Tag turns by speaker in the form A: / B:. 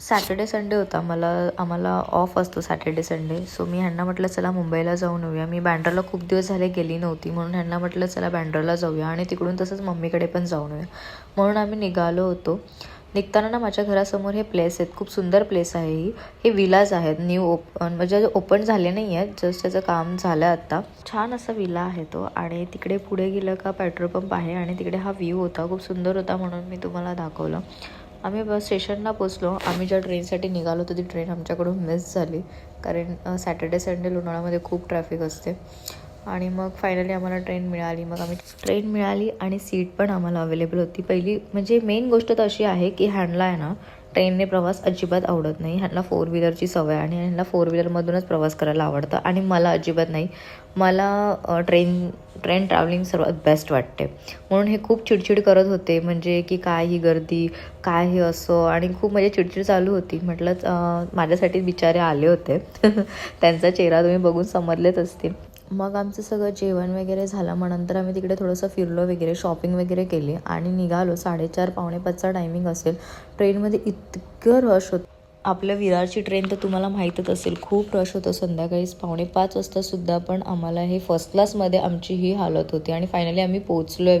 A: Saturday Sunday होता. मला आम्हाला ऑफ असतो सॅटर्डे संडे. सो मी ह्यांना म्हटलं चला मुंबईला जाऊन येऊया. मी बँड्राला खूप दिवस झाले गेली नव्हती. म्हणून ह्यांना म्हटलं चला बँड्राला जाऊया आणि तिकडून तसंच मम्मीकडे पण जाऊन येऊया. म्हणून आम्ही निघालो होतो. निघताना ना माझ्या घरासमोर हे प्लेस आहेत. खूप सुंदर प्लेस आहे ही. हे विलाज आहेत. न्यू ओप म्हणजे ओपन झाले नाही आहेत. जस्ट त्याचं काम झालं आत्ता छान असा विला आहे तो. आणि तिकडे पुढे गेलं का पेट्रोल पंप आहे आणि तिकडे हा व्ह्यू होता. खूप सुंदर होता म्हणून मी तुम्हाला दाखवलं. आम्ही बस स्टेशनला पोचलो. आम्ही ज्या ट्रेनसाठी निघालो होतो ती ट्रेन आमच्याकडून मिस झाली. कारण सॅटर्डे संडे लोणावळ्यामध्ये खूप ट्रॅफिक असते. आणि मग फायनली आम्हाला ट्रेन मिळाली. मग आम्ही ट्रेन मिळाली आणि सीट पण आम्हाला अवेलेबल होती. पहिली म्हणजे मेन गोष्ट तर अशी आहे की ह्यांडला आहे ना ट्रेनने प्रवास अजिबात आवडत नाही. ह्यांना फोर व्हीलरची सवय आणि ह्यांना फोर व्हीलरमधूनच प्रवास करायला आवडतं. आणि मला अजिबात नाही. मला ट्रेन ट्रेन ट्रॅव्हलिंग सर्वात बेस्ट वाटते. म्हणून हे खूप चिडचिड करत होते. म्हणजे की काय ही गर्दी काय हे असं? आणि खूप म्हणजे चिडचिड चालू होती. म्हटलं माझ्यासाठी बिचारे आले होते. त्यांचा चेहरा तुम्ही बघून समजलेच असतील. मग आमचं सगळं जेवण वगैरे झालं. मग नंतर आम्ही तिकडे थोडंसं फिरलो वगैरे शॉपिंग वगैरे केली. आणि निघालो. साडेचार पावणे पाचचा टायमिंग असेल. ट्रेनमध्ये इतकं रश होतं आपल्या विरारची ट्रेन तर तुम्हाला माहीतच असेल खूप रश होतं. संध्याकाळीच पावणे पाच वाजतासुद्धा पण आम्हाला हे फर्स्ट क्लासमध्ये आमची ही हालत होती आणि फायनली आम्ही पोहोचलो आहे